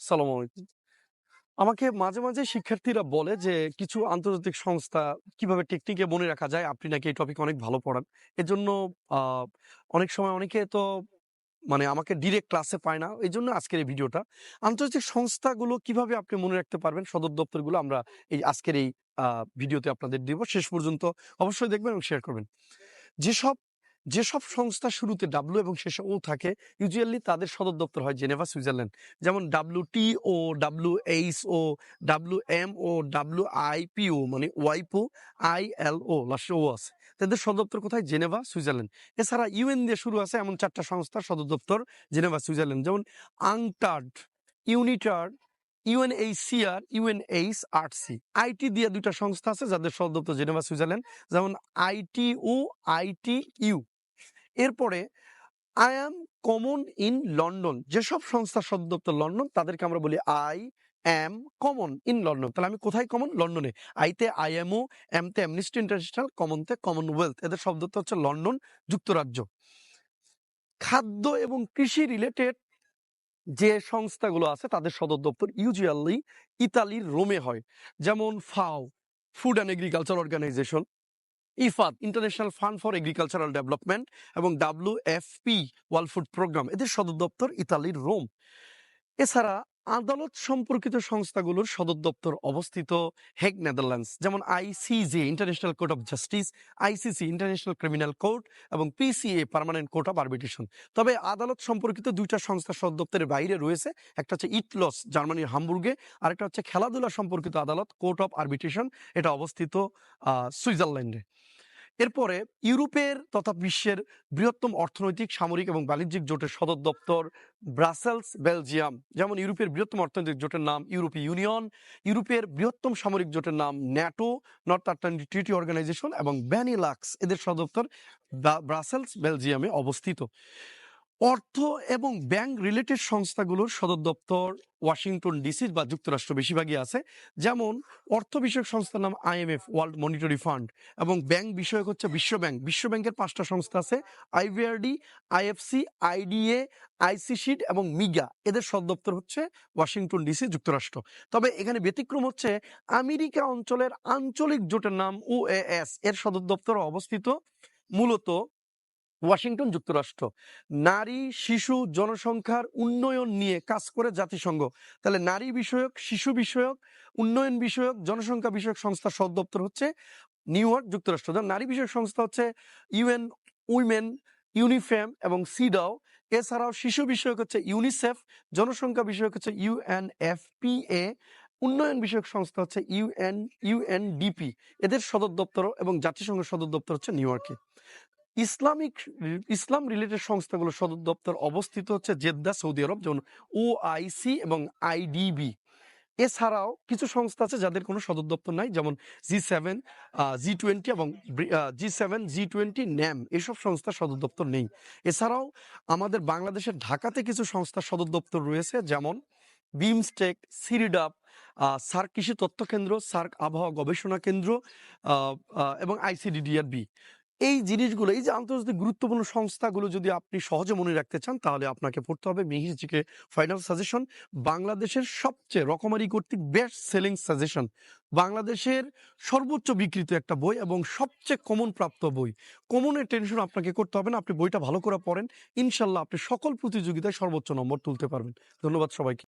সালাম আলাইকুম। আমাকে মাঝে, মাঝে শিক্ষার্থীরা বলে যে কিছু আন্তর্জাতিক সংস্থা কীভাবে টেকনিকে মনে রাখা যায়? আপনি নাকি এই টপিক অনেক ভালো পড়ান। এজন্য আ অনেক সময় অনেকে তো মানে আমাকে ডিরেক্ট ক্লাসে পায় না। এই জন্য আজকের এই ভিডিওটা। আন্তর্জাতিক সংস্থাগুলো কীভাবে আপনি মনে রাখতে পারবেন সদর দপ্তরগুলো আমরা এই আজকের এই আ ভিডিওতে আপনাদের দিব। শেষ পর্যন্ত অবশ্যই দেখবেন এবং শেয়ার করবেন। যেসব যেসব সংস্থা শুরুতে ডাব্লু এবং শেষে ও থাকে ইউজুয়ালি তাদের সদর দপ্তর হয় জেনেভা, সুইজারল্যান্ড। যেমন ডাব্লুটিও, ডাব্লুএইচও, ডাব্লুএমও, ডাব্লুআইপিও মানে ওয়াইপো, আইএলও লাস্টে ও আছে। তাদের সদর দপ্তর কোথায়? Geneva, Switzerland. এছাড়া ইউএন দিয়ে শুরু আছে এমন ৪ টা সংস্থার সদর দপ্তর জেনেভা, সুইজারল্যান্ড। যেমন UNCTAD UNCTAD, UNITAR, UNHCR, UNHRC. IT দিয়ে ২ টা সংস্থা আছে যাদের সদর দপ্তর জেনেভা, সুইজারল্যান্ড। যেমন আইটিউ, আইটিইউ। এরপরে I am common in London. যেসব সদর দপ্তর লন্ডন তাদেরকে আমরা বলি I am common in London. তাহলে আমি কোথায় কমন? লন্ডনে। আইতে আইএমও, এমতে অ্যামনেস্টি ইন্টারন্যাশনাল, কমনতে কমনওয়েলথ। এদের শব্দ দপ্তর হচ্ছে লন্ডন, যুক্তরাজ্য। খাদ্য এবং কৃষি রিলেটেড যে সংস্থাগুলো আছে তাদের সদর দপ্তর ইউজুয়ালি ইতালির রোমে হয়। যেমন FAO, food and agriculture organization, IFAD, international fund for agricultural development এবং ডাব্লিউএফপি, ওয়ার্ল্ড ফুড প্রোগ্রাম এদের সদর দপ্তর ইতালির রোম। এছাড়া আদালত সম্পর্কিত সংস্থাগুলোর সদর দপ্তর অবস্থিত হেগ, নেদারল্যান্ডস। যেমন ICJ, International Court of Justice, ICC, International Criminal Court এবং PCA, Permanent Court of Arbitration. তবে আদালত সম্পর্কিত দুইটা সংস্থা সদর দপ্তরের বাইরে রয়েছে। একটা হচ্ছে ইটলস, জার্মানির হামবুর্গে। আরেকটা হচ্ছে খেলাধুলা সম্পর্কিত আদালত, কোর্ট অফ আরবিট্রেশন। এটা অবস্থিত সুইজারল্যান্ডে। এরপরে ইউরোপের তথা বিশ্বের বৃহত্তম অর্থনৈতিক, সামরিক এবং বাণিজ্যিক জোটের সদর দপ্তর ব্রাসেলস, বেলজিয়াম। যেমন ইউরোপের বৃহত্তম অর্থনৈতিক জোটের নাম ইউরোপীয় ইউনিয়ন। ইউরোপের বৃহত্তম সামরিক জোটের নাম NATO, North Atlantic Treaty Organization এবং ব্যানিলাক্স এদের সদর দপ্তর ব্রাসেলস, বেলজিয়ামে অবস্থিত। অর্থ এবং ব্যাংক রিলেটেড সংস্থাগুলোর সদর দপ্তর ওয়াশিংটন ডিসি বা যুক্তরাষ্ট্র বেশিরভাগই আছে। যেমন অর্থ বিষয়ক সংস্থার নাম আইএমএফ, ওয়ার্ল্ড মনিটরি ফান্ড এবং ব্যাংক বিষয়ক হচ্ছে বিশ্বব্যাংক। বিশ্বব্যাংকের ৫ টা সংস্থা আছে আইবিআরডি, আইএফসি, আইডিএ, আইসিশিড এবং মিগা। এদের সদর দপ্তর হচ্ছে ওয়াশিংটন ডিসি, যুক্তরাষ্ট্র। তবে এখানে ব্যতিক্রম হচ্ছে আমেরিকা অঞ্চলের আঞ্চলিক জোটের নাম ওএএস এর সদর দপ্তর অবস্থিত মূলত ওয়াশিংটন, যুক্তরাষ্ট্র। নারী, শিশু, জনসংখ্যার উন্নয়ন নিয়ে কাজ করে জাতিসংঘ। তাহলে নারী বিষয়ক, শিশু বিষয়ক, উন্নয়ন বিষয়ক, জনসংখ্যা বিষয়ক সংস্থার সদর দপ্তর হচ্ছে নিউ ইয়র্ক, যুক্তরাষ্ট্র। যেমন নারী বিষয়ক সংস্থা হচ্ছে ইউএন উইমেন, ইউনিফেম এবং সিডাও। এছাড়াও শিশু বিষয়ক হচ্ছে ইউনিসেফ, জনসংখ্যা বিষয়ক হচ্ছে ইউএনএফপিএ, উন্নয়ন বিষয়ক সংস্থা হচ্ছে ইউএন ইউএনডিপি। এদের সদর দপ্তর এবং জাতিসংঘের সদর দপ্তর হচ্ছে নিউ ইয়র্কে। ইসলামিক ইসলাম রিলেটেড সংস্থাগুলো সদর দপ্তর অবস্থিত হচ্ছে জেদ্দা, সৌদি আরব। যেমন ওআইসি এবং আইডিবি। এছাড়াও কিছু সংস্থা আছে যাদের কোনো সদর দপ্তর নাই। যেমন জি সেভেন জি টোয়েন্টি এবং G seven G twenty NAM এসব সংস্থার সদর দপ্তর নেই। এছাড়াও আমাদের বাংলাদেশের ঢাকাতে কিছু সংস্থার সদর দপ্তর রয়েছে যেমন বিমস্টেক, সিরিডাপ, সার্ক কৃষি তথ্য কেন্দ্র, সার্ক আবহাওয়া গবেষণা কেন্দ্র এবং আইসিডিডিআরবি। এই জিনিসগুলো, এই যে আন্তর্জাতিক গুরুত্বপূর্ণ সংস্থাগুলো যদি আপনি সহজে মনে রাখতে চান, তাহলে আপনাকে পড়তে হবে মিহির জিকে ফাইনাল সাজেশন। বাংলাদেশের সবচেয়ে রকমারি কর্তৃক বেস্ট সেলিং সাজেশন। বাংলাদেশের সর্বোচ্চ বিক্রিত একটা বই এবং সবচেয়ে কমন প্রাপ্ত বই। কমনের টেনশন আপনাকে করতে হবে না। আপনি বইটা ভালো করে পড়েন। ইনশাল্লাহ আপনি সকল প্রতিযোগিতায় সর্বোচ্চ নম্বর তুলতে পারবেন। ধন্যবাদ সবাইকে।